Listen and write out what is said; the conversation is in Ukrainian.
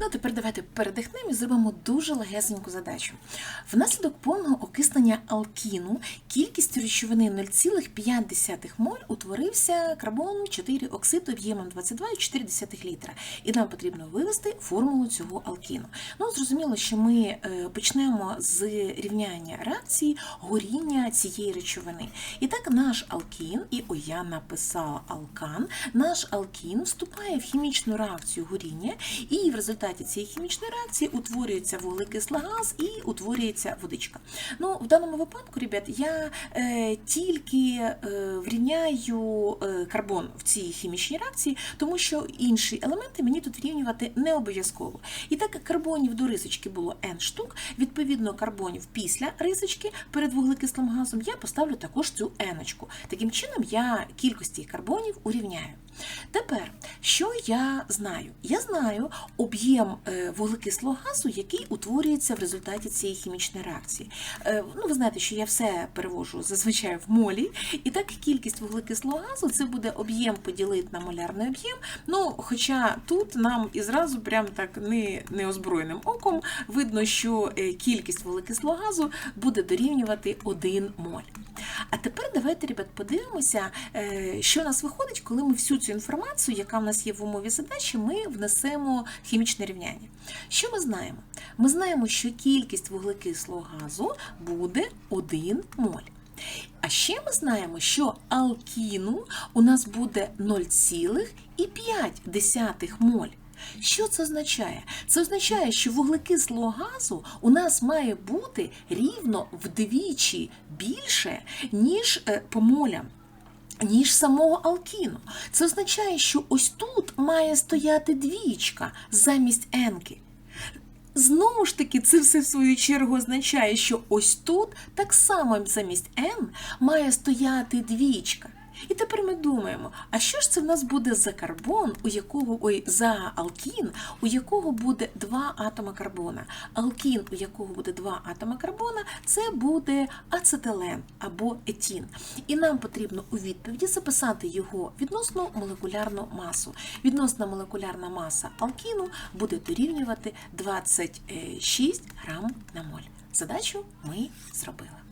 Ну, тепер давайте передихнемо і зробимо дуже легесеньку задачу. Внаслідок повного окиснення алкіну кількістю речовини 0,5 моль утворився карбон 4 оксид об'ємом 22,4 літра. І нам потрібно вивести формулу цього алкіну. Ну, зрозуміло, що ми е, почнемо з рівняння реакції горіння цієї речовини. І так наш алкін, і ой, я написала алкан, наш алкін вступає в хімічну реакцію горіння, і в результаті цієї хімічної реакції утворюється вуглекислий газ і утворюється водичка. Ну, в даному випадку, ребят, я е, тільки е, врівняю е, карбон в цій хімічній реакції, тому що інші елементи мені тут врівнювати не обов'язково. І так як карбонів до рисочки було n штук, відповідно карбонів після рисочки перед вуглекислим газом я поставлю також цю n-очку. Таким чином я кількості карбонів урівняю. Тепер, що я знаю? Я знаю об'єм е, вуглекислого газу, який утворюється в результаті цієї хімічної реакції. Е, Ну, ви знаєте, що я все перевожу зазвичай в молі, і так кількість вуглекислого газу це буде об'єм поділити на молярний об'єм. Ну, хоча тут нам і зразу прям так не, неозброєним оком видно, що е, кількість вуглекислого газу буде дорівнювати 1 моль. А тепер давайте, ребят, подивимося, що у нас виходить, коли ми всю цю інформацію, яка в нас є в умові задачі, ми внесемо хімічне рівняння. Що ми знаємо? Ми знаємо, що кількість вуглекислого газу буде 1 моль. А ще ми знаємо, що алкіну у нас буде 0,5 моль. Що це означає? Це означає, що вуглекислого газу у нас має бути рівно вдвічі більше, ніж е, по молям. Ніж самого алкіну. Це означає, що ось тут має стояти двічка замість енки. Знову ж таки, це все в свою чергу означає, що ось тут так само замість n має стояти двічка. І тепер ми думаємо, а що ж це в нас буде за карбон, у якого ой, за алкін, у якого буде два атома карбона. Алкін, у якого буде два атома карбона, це буде ацетилен або етін. І нам потрібно у відповіді записати його відносну молекулярну масу. Відносна молекулярна маса алкіну буде дорівнювати 26 грам на моль. Задачу ми зробили.